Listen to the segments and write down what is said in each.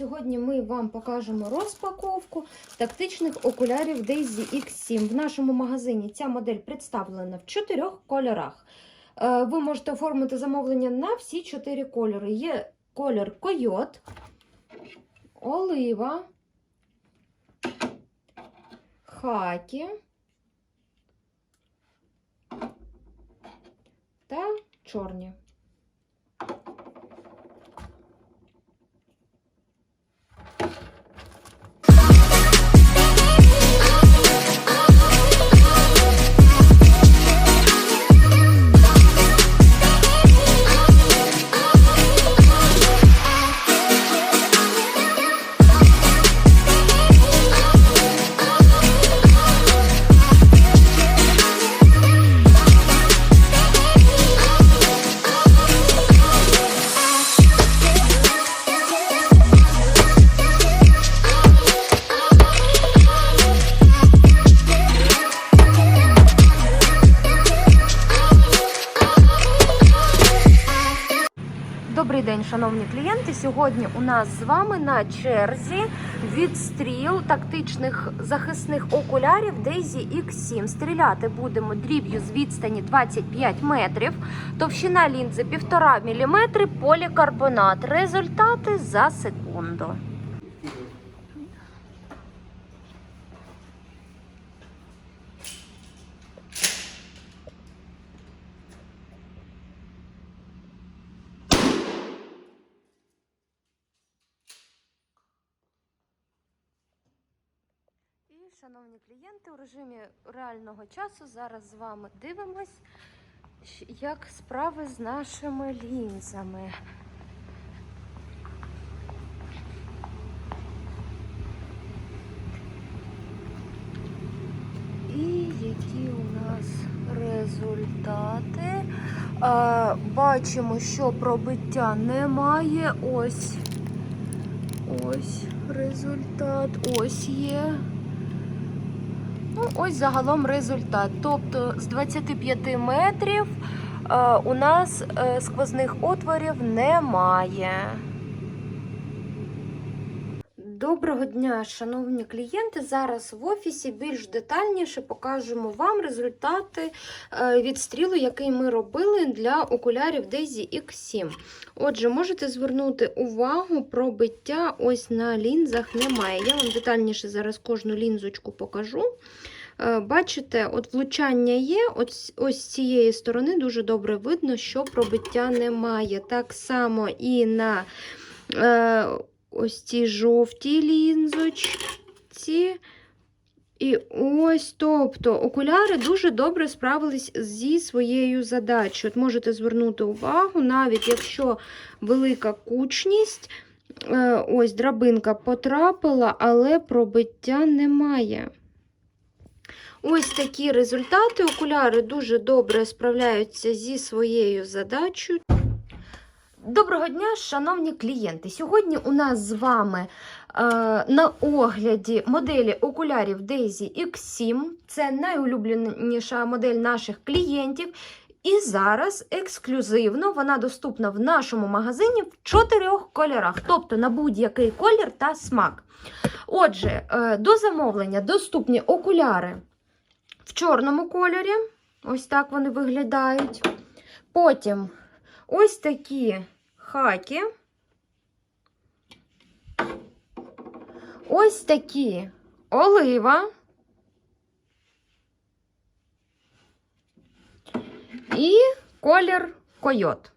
Сьогодні ми вам покажемо розпаковку тактичних окулярів Daisy X7. В нашому магазині ця модель представлена в чотирьох кольорах. Е, Ви можете оформити замовлення на всі чотири кольори. Є колір койот, олива, хакі та чорні. Шановні клієнти. Сьогодні у нас з вами на черзі відстріл тактичних захисних окулярів Daisy X7. Стріляти будемо дріб'ю з відстані 25 метрів, товщина лінзи 1,5 мм, полікарбонат. Результати за секунду. Шановні клієнти, у режимі реального часу зараз з вами дивимось, як справи з нашими лінзами. І які у нас результати? А, бачимо, що пробиття немає. Ось. Ось результат. Ось є. Ну, ось загалом результат. Тобто з 25 метрів е, у нас е, сквозних отворів немає. Доброго дня, шановні клієнти. Зараз в офісі більш детальніше покажемо вам результати е, відстрілу, який ми робили для окулярів Daisy X7. Отже, можете звернути увагу, пробиття ось на лінзах немає. Я вам детальніше зараз кожну лінзочку покажу. Е, Бачите, от влучання є, ось, ось з цієї сторони дуже добре видно, що пробиття немає. Так само і на е, ось цій жовтій лінзочці. І ось, тобто, окуляри дуже добре справились зі своєю задачею. От можете звернути увагу, навіть якщо велика кучність, е, ось драбинка потрапила, але пробиття немає. Ось такі результати. Окуляри дуже добре справляються зі своєю задачею. Доброго дня, шановні клієнти! Сьогодні у нас з вами е, на огляді моделі окулярів Daisy X7. Це найулюбленіша модель наших клієнтів. І зараз ексклюзивно вона доступна в нашому магазині в чотирьох кольорах, тобто на будь-який колір та смак. Отже, е, до замовлення доступні окуляри в чорному кольорі. Ось так вони виглядають. Потім ось такі хаки. Ось такі олива. І колір койот.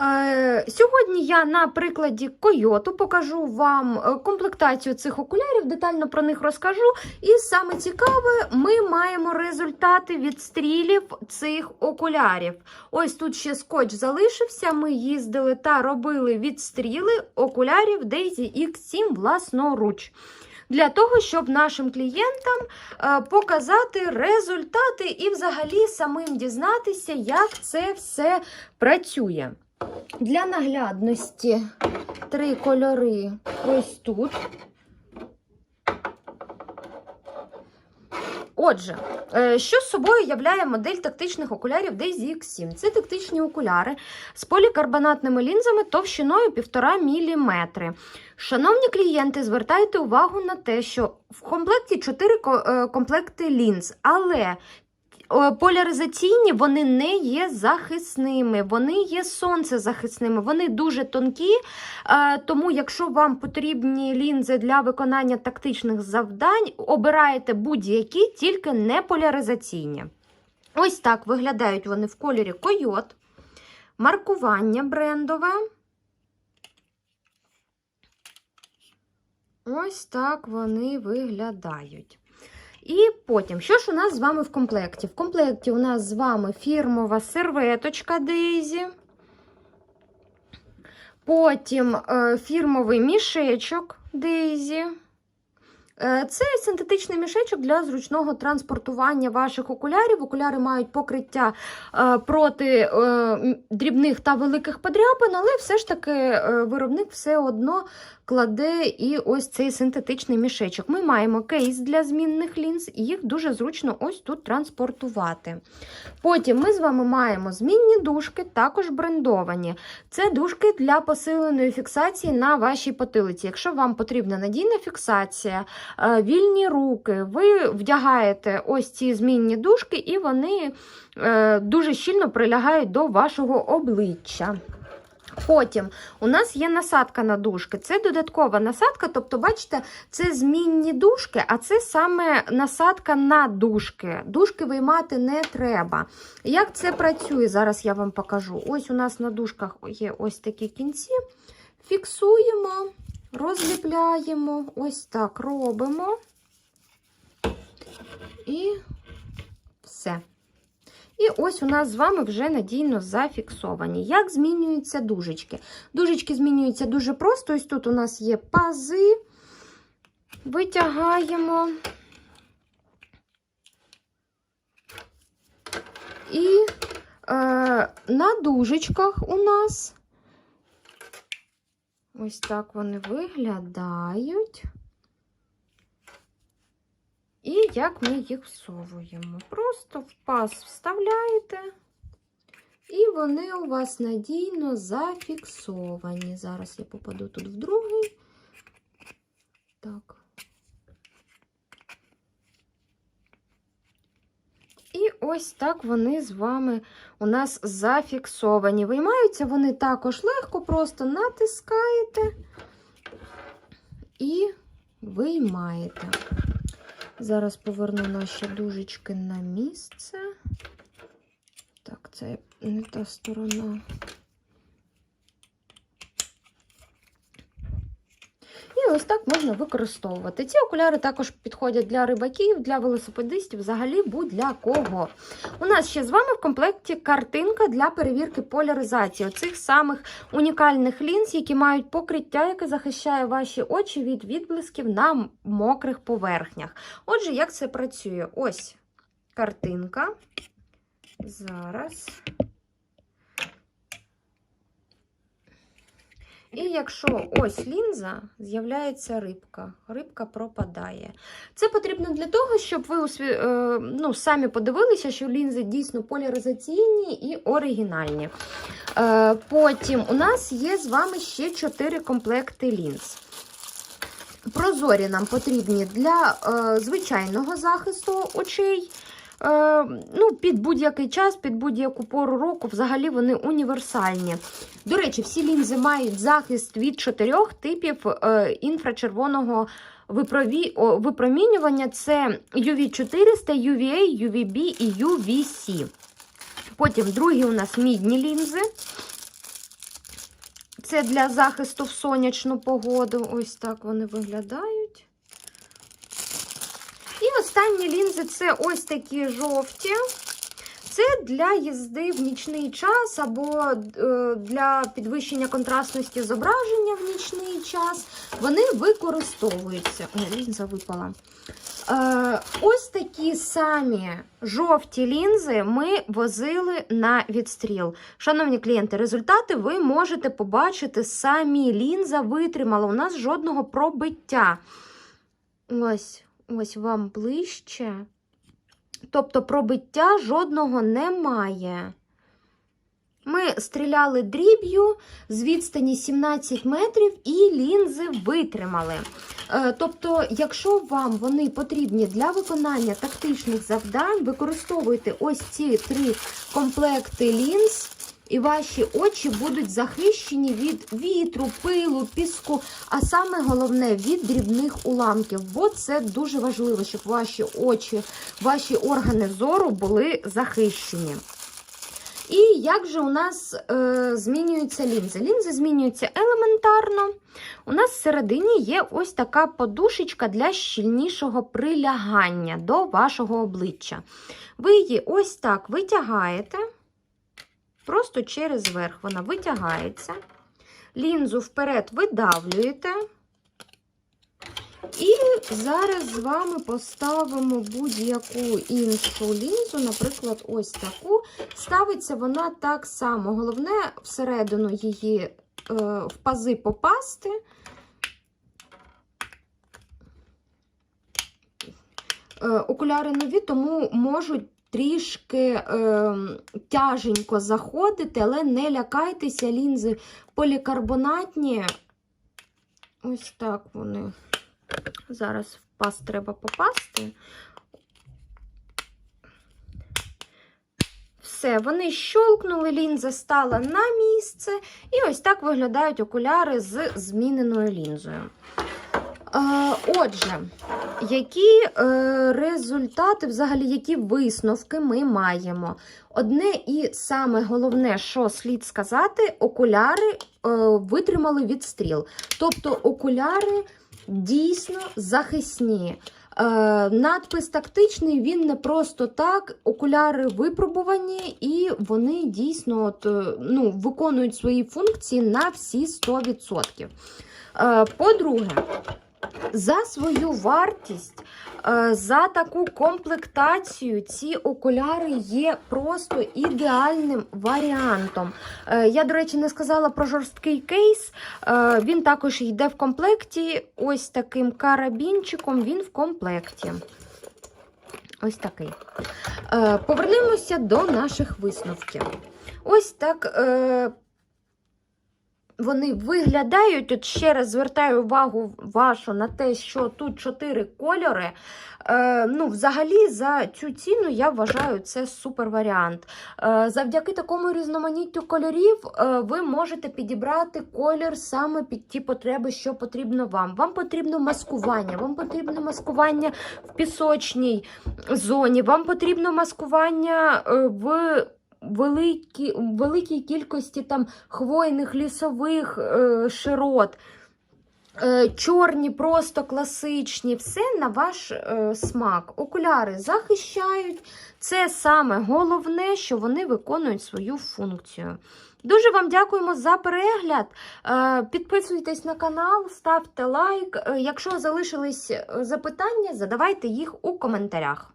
Е, Сьогодні я на прикладі койоту покажу вам е, комплектацію цих окулярів, детально про них розкажу. І саме цікаве, ми маємо результати відстрілів цих окулярів. Ось тут ще скотч залишився. Ми їздили та робили відстріли окулярів Daisy X7 власноруч. Для того, щоб нашим клієнтам е, показати результати і взагалі самим дізнатися, як це все працює. Для наглядності три кольори ось тут. Отже, е, що з собою являє модель тактичних окулярів Daisy X7? Це тактичні окуляри з полікарбонатними лінзами товщиною 1,5 мм. Шановні клієнти, звертайте увагу на те, що в комплекті 4 комплекти лінз, але Поляризаційні вони не є захисними, вони є сонцезахисними, вони дуже тонкі. е, Тому, якщо вам потрібні лінзи для виконання тактичних завдань, обираєте будь-які, тільки не поляризаційні. Ось так виглядають вони в кольорі койот. Маркування брендове. Ось так вони виглядають. І потім, що ж у нас з вами в комплекті? В комплекті у нас з вами фірмова серветочка Дейзі. Потім е, фірмовий мішечок Дейзі. Е, Це синтетичний мішечок для зручного транспортування ваших окулярів. Окуляри мають покриття е, проти е, дрібних та великих подряпин, але все ж таки виробник все одно кладе і ось цей синтетичний мішечок. Ми маємо кейс для змінних лінз, і їх дуже зручно ось тут транспортувати. Потім ми з вами маємо змінні дужки, також брендовані. Це дужки для посиленої фіксації на вашій потилиці. Якщо вам потрібна надійна фіксація, вільні руки, ви вдягаєте ось ці змінні дужки, і вони е, дуже щільно прилягають до вашого обличчя. Потім у нас є насадка на дужки. Це додаткова насадка, тобто, бачите, це змінні дужки, а це саме насадка на дужки. Дужки виймати не треба. Як це працює? Зараз я вам покажу. Ось у нас на дужках є ось такі кінці. Фіксуємо, розліпляємо, ось так робимо. І все. І ось у нас з вами вже надійно зафіксовані. Як змінюються дужечки? Дужечки змінюються дуже просто. Ось тут у нас є пази. Витягаємо. І е, на дужечках у нас ось так вони виглядають. І як ми їх всовуємо? Просто в паз вставляєте, і вони у вас надійно зафіксовані. Зараз я попаду тут в другий. Так. Ось так вони з вами у нас зафіксовані. Виймаються вони також легко, просто натискаєте і виймаєте. Зараз поверну наші дужечки на місце. Так, це не та сторона. Ось так можна використовувати. Ці окуляри також підходять для рибаків, для велосипедистів, взагалі будь-для кого. У нас ще з вами в комплекті картинка для перевірки поляризації оцих самих унікальних лінз, які мають покриття, яке захищає ваші очі від відблисків на мокрих поверхнях. Отже, як це працює? Ось картинка. Зараз. І якщо ось лінза, з'являється рибка, рибка пропадає. Це потрібно для того, щоб ви е, ну, самі подивилися, що лінзи дійсно поляризаційні і оригінальні. Е, Потім у нас є з вами ще 4 комплекти лінз. Прозорі нам потрібні для е, звичайного захисту очей. Е, ну, Під будь-який час, під будь-яку пору року, взагалі вони універсальні. До речі, всі лінзи мають захист від чотирьох типів е, інфрачервоного випромінювання: це UV400, UVA, UVB і UVC. Потім другі у нас мідні лінзи. Це для захисту в сонячну погоду. Ось так вони виглядають. Останні лінзи це ось такі жовті. Це для їзди в нічний час або е, для підвищення контрастності зображення в нічний час. Вони використовуються. О, лінза випала. Е, ось такі самі жовті лінзи ми возили на відстріл. Шановні клієнти, результати ви можете побачити самі. Лінза витримала. У нас жодного пробиття. Ось, ось вам ближче. тобто пробиття жодного немає. Ми стріляли дріб'ю з відстані 17 метрів і лінзи витримали. Е, Тобто, якщо вам вони потрібні для виконання тактичних завдань, використовуйте ось ці три комплекти лінз, і ваші очі будуть захищені від вітру, пилу, піску, а саме головне від дрібних уламків. Бо це дуже важливо, щоб ваші очі, ваші органи зору були захищені. І як же у нас е, змінюються лінзи? Лінзи змінюються елементарно. У нас всередині є ось така подушечка для щільнішого прилягання до вашого обличчя. Ви її ось так витягаєте, просто через верх вона витягається. Лінзу вперед видавлюєте. І зараз з вами поставимо будь-яку іншу лінзу, наприклад, ось таку. Ставиться вона так само. Головне всередину її е, в пази попасти. Е, окуляри нові, тому можуть трішки е, тяженько заходити, але не лякайтеся, лінзи полікарбонатні. Ось так вони. Зараз в паз треба попасти. Все, вони щолкнули, лінза стала на місце. І ось так виглядають окуляри з зміненою лінзою. Е, Отже, які е, результати, взагалі, які висновки ми маємо? Одне і саме головне, що слід сказати, окуляри е, витримали відстріл. Тобто окуляри дійсно захисні. Надпис тактичний, він не просто так. Окуляри випробувані, і вони дійсно от, ну, виконують свої функції на всі 100%. Е, По-друге, за свою вартість, е, за таку комплектацію, ці окуляри є просто ідеальним варіантом. Е, Я, до речі, не сказала про жорсткий кейс. Е, Він також йде в комплекті. Ось таким карабінчиком він в комплекті. Ось такий. Повернемося до наших висновків. Ось так. Вони виглядають. От ще раз звертаю увагу вашу на те, що тут чотири кольори. Е, ну, Взагалі, за цю ціну я вважаю це супер варіант. Е, завдяки такому різноманіттю кольорів е, ви можете підібрати колір саме під ті потреби, що потрібно вам. Вам потрібно маскування, вам потрібно маскування в пісочній зоні, вам потрібно маскування е, в великій, великій кількості там хвойних лісових е, широт. Е, Чорні, просто класичні, все на ваш е, смак. Окуляри захищають. Це саме головне, що вони виконують свою функцію. Дуже вам дякуємо за перегляд. Е, Підписуйтесь на канал, ставте лайк. Е, Якщо залишились запитання, задавайте їх у коментарях.